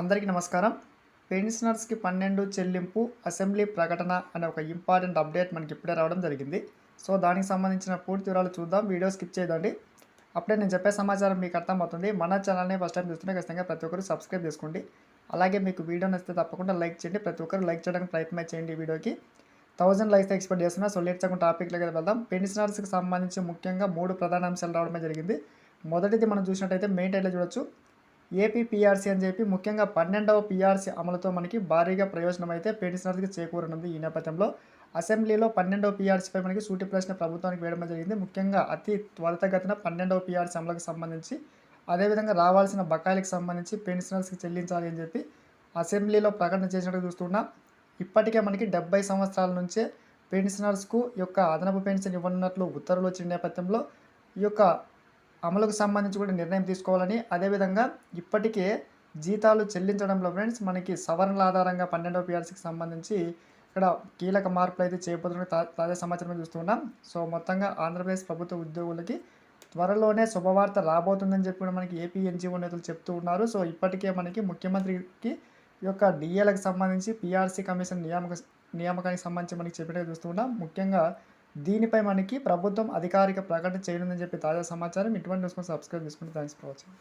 అందరికీ నమస్కారం. పెన్షనర్స్కి పన్నెండు చెల్లింపు అసెంబ్లీ ప్రకటన అనే ఒక ఇంపార్టెంట్ అప్డేట్ మనకి ఇప్పుడే రావడం జరిగింది. సో దానికి సంబంధించిన పూర్తి వివరాలు చూద్దాం. వీడియో స్కిప్ చేయదండి. అప్పుడే నేను చెప్పే సమాచారం మీకు అర్థమవుతుంది. మన ఛానల్ని ఫస్ట్ టైం చూస్తుంటే ఖచ్చితంగా ప్రతి ఒక్కరు సబ్స్క్రైబ్ చేసుకోండి. అలాగే మీకు వీడియో నచ్చితే తప్పకుండా లైక్ చేయండి. ప్రతి ఒక్కరు లైక్ చేయడానికి ప్రయత్నం చేయండి ఈ వీడియోకి. థౌజండ్ లైక్స్ ఎక్స్పెక్ట్ చేస్తున్నా సో లేట్ చేయకుండా టాపిక్లోకి వెళ్దాం. పెన్షనర్స్కి సంబంధించి ముఖ్యంగా మూడు ప్రధాన అంశాలు రావడమే జరిగింది. మొదటిది మనం చూసినట్టయితే మెయిన్ టైట్లో చూడొచ్చు. ఏపీ పీఆర్సీ అని చెప్పి ముఖ్యంగా పన్నెండవ పీఆర్సీ అమలుతో మనకి భారీగా ప్రయోజనం అయితే పెన్షనర్స్కి చేకూరనుంది ఈ నేపథ్యంలో. అసెంబ్లీలో పన్నెండవ పీఆర్సీపై మనకి సూటి ప్రశ్న ప్రభుత్వానికి వేయడం జరిగింది. ముఖ్యంగా అతి త్వరితగతిన పన్నెండవ పీఆర్సీ అమలుకు సంబంధించి అదేవిధంగా రావాల్సిన బకాయిలకు సంబంధించి పెన్షనర్స్కి చెల్లించాలి అని చెప్పి అసెంబ్లీలో ప్రకటన చేసినట్టు చూస్తున్నా. ఇప్పటికే మనకి డెబ్బై సంవత్సరాల నుంచే పెన్షనర్స్కు యొక్క అదనపు పెన్షన్ ఇవ్వనున్నట్లు ఉత్తర్వులు వచ్చిన నేపథ్యంలో ఈ యొక్క అమలుకు సంబంధించి కూడా నిర్ణయం తీసుకోవాలని అదేవిధంగా ఇప్పటికే జీతాలు చెల్లించడంలో ఫ్రెండ్స్ మనకి సవరణల ఆధారంగా పన్నెండవ పిఆర్సీకి సంబంధించి ఇక్కడ కీలక మార్పులు అయితే చేపడుతున్న తా- తాజా సమాచారం చూస్తున్నాం సో మొత్తంగా ఆంధ్రప్రదేశ్ ప్రభుత్వ ఉద్యోగులకి త్వరలోనే శుభవార్త రాబోతుందని చెప్పి మనకి ఏపీ ఎన్జిఓ నేతలు చెప్తూ ఉన్నారు. సో ఇప్పటికే మనకి ముఖ్యమంత్రికి యొక్క డిఏలకు సంబంధించి పిఆర్సీ కమిషన్ నియామక నియామకానికి సంబంధించి మనకి చెప్పినట్టు చూస్తున్నాం ముఖ్యంగా దీనిపై మనకి ప్రభుత్వం అధికారిక ప్రకటన చేయనుందని చెప్పి తాజా సమాచారం. ఇటువంటి న్యూస్ కోసం సబ్స్క్రైబ్ చేసుకుంటే థ్యాంక్స్ ఫర్ వాచింగ్